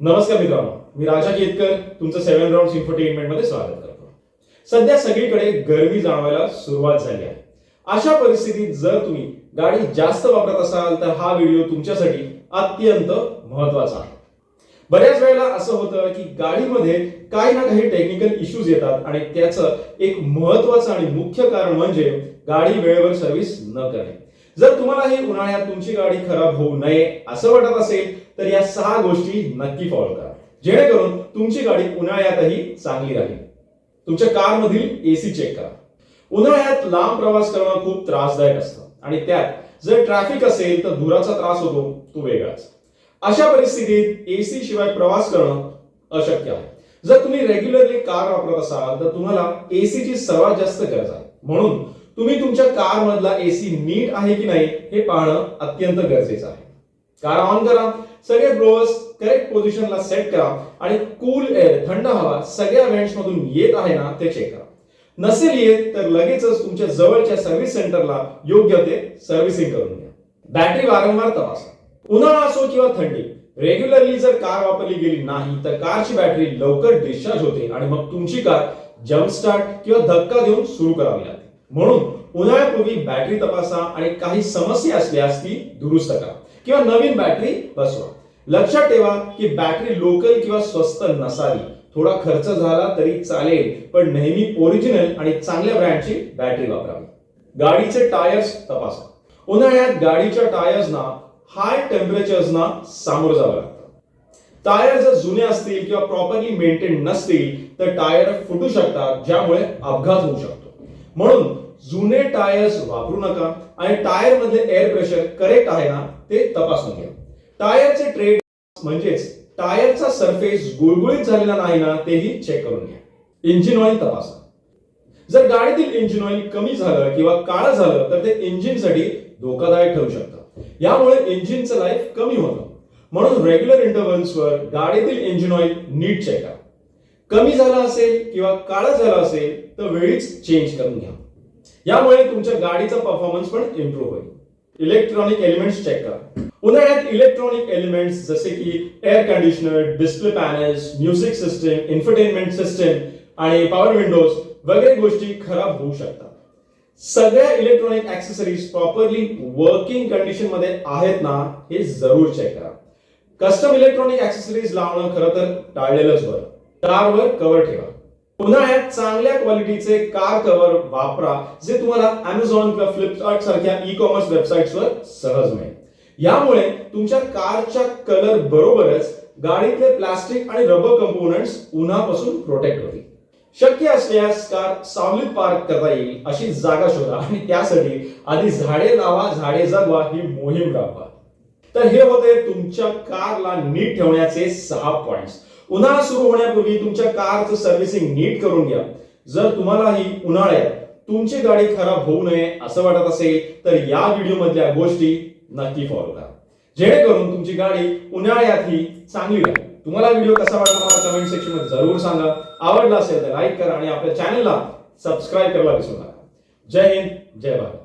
नमस्कार मित्रांनो मी राजा केतकर तुमचं सेव्हन राऊंड इन्फोटेनमेंटमध्ये स्वागत करतो. सध्या सगळीकडे गरमी जाणवायला सुरुवात झाली आहे. अशा परिस्थितीत जर तुम्ही गाडी जास्त वापरत असाल तर हा व्हिडिओ तुमच्यासाठी अत्यंत महत्त्वाचा आहे. बऱ्याच वेळेला असं होतं की गाडीमध्ये काही ना काही टेक्निकल इश्यूज येतात आणि त्याचं एक महत्वाचं आणि मुख्य कारण म्हणजे गाडी वेळेवर सर्व्हिस न करणे. जर तुम्हाला ही उन्हाळ्यात तुमची गाडी खराब होऊ नये असं वाटत असेल तर या सहा गोष्टी नक्की फॉलो करा. जेणेकरून तुमची गाडी उन्हाळ्यातही चांगली राहील. तुमच्या कार मधील एसी चेक करा. उन्हाळ्यात लांब प्रवास करणं खूप त्रासदायक असतं. आणि त्यात जर ट्रॅफिक असेल तर धुराचा त्रास होतो तो वेगळाच. अशा परिस्थितीत एसी शिवाय प्रवास करणं अशक्य आहे. जर तुम्ही रेग्युलरली कार वापरत असाल तर तुम्हाला एसीची सर्वात जास्त गरज आहे. म्हणून तुम्ही तुमच्या कार मधला एसी नीट आहे की नाही हे पाहणं अत्यंत गरजेचं आहे. कार ऑन करा सगळे ब्रोअर्स करेक्ट पोझिशनला सेट करा आणि कूल एअर थंड हवा सगळ्या व्हेंट्स मधून येत आहे ना ते चेक करा. नसेल येत तर लगेचच तुमच्या जवळच्या सर्व्हिस सेंटरला योग्य ते सर्व्हिसिंग करून घ्या. बॅटरी वारंवार तपासा. उन्हाळा असो किंवा थंडी रेग्युलरली जर कार वापरली गेली नाही तर कारची बॅटरी लवकर डिस्चार्ज होते आणि मग तुमची कार जम्प स्टार्ट किंवा धक्का देऊन सुरू करावी लागते. म्हणून उन्हाळ्यापूर्वी बॅटरी तपासा आणि काही समस्या असल्यास ती दुरुस्त करा किंवा नवीन बॅटरी बसवा. लक्षात ठेवा की बॅटरी लोकल किंवा स्वस्त नसावी. थोडा खर्च झाला तरी चालेल पण नेहमी ओरिजिनल आणि चांगल्या ब्रँडची बॅटरी वापरावी. गाडीचे टायर्स तपासा. उन्हाळ्यात गाडीच्या टायर्सना हाय टेम्परेचर्सना सामोरं जावं लागतं. टायर जर जुने असतील किंवा प्रॉपरली मेंटेन नसतील तर टायर फुटू शकतात ज्यामुळे अपघात होऊ शकतो. म्हणून जुने टायर्स वापरू नका आणि टायर मधले एअर प्रेशर करेक्ट आहे ना ते तपासून घ्या. टायरचे ट्रेड म्हणजेच टायरचा सरफेस गुळगुळीत झालेला नाही ना तेही चेक करून घ्या. इंजिन ऑइल तपासा. जर गाडीतील इंजिन ऑइल कमी झालं किंवा काळं झालं तर ते इंजिनसाठी धोकादायक ठरू शकतं. यामुळे इंजिनचं लाईफ कमी होतं. म्हणून रेग्युलर इंटरव्हल्सवर गाडीतील इंजिन ऑइल नीट चेक करा. कमी झालं असेल किंवा काळं झालं असेल तर वेळीच चेंज करून घ्या. यामुळे तुमच्या गाडीचा परफॉर्मन्स पण इम्प्रूव्ह होईल. इलेक्ट्रॉनिक एलिमेंट्स चेक करा. उन्हाळ्यात इलेक्ट्रॉनिक एलिमेंट्स जसे की air conditioner display panels music system infotainment system आणि पॉवर विंडोज वगैरे गोष्टी खराब होऊ शकतात. सगळ्या इलेक्ट्रॉनिक ऍक्सेसरीज प्रॉपरली वर्किंग कंडिशनमध्ये आहेत ना हे जरूर चेक करा. कस्टम इलेक्ट्रॉनिक ऍक्सेसरीज लावणं खरं तर टाळलेलंच बरं. कारवर कव्हर ठेवा. उन्हाळ्यात चांगल्या क्वालिटीचे कार कव्हर वापरा जे तुम्हाला अमेझॉन किंवा फ्लिपकार्ट सारख्या ई कॉमर्स वेबसाईट्सवर सहज मिळेल. यामुळे तुमच्या कारच्या कलर बरोबरच गाडीतले प्लास्टिक आणि रबर कंपोनंट्स उन्हापासून प्रोटेक्ट होतील. शक्य असल्यास कार सावलीत पार्क करता येईल अशी जागा शोधा आणि त्यासाठी आधी झाडे लावा झाडे जगवा ही मोहीम राबवा. तर हे होते तुमच्या कारला नीट ठेवण्याचे सहा पॉइंट्स उन्हाळा सुरू होण्यापूर्वी तुमच्या कारचं सर्व्हिसिंग नीट करून घ्या. जर तुम्हालाही उन्हाळ्यात तुमची गाडी खराब होऊ नये असं वाटत असेल तर या व्हिडिओ मधल्या गोष्टी नक्की फॉलो करा. जेणेकरून तुमची गाडी उन्हाळ्यातही चांगली राहील. तुम्हाला व्हिडिओ कसा वाटला मला कमेंट सेक्शनमध्ये जरूर सांगा. आवडला असेल तर लाईक करा आणि आपल्या चॅनलला सबस्क्राईब करायला विसरू नका. जय हिंद जय भारत.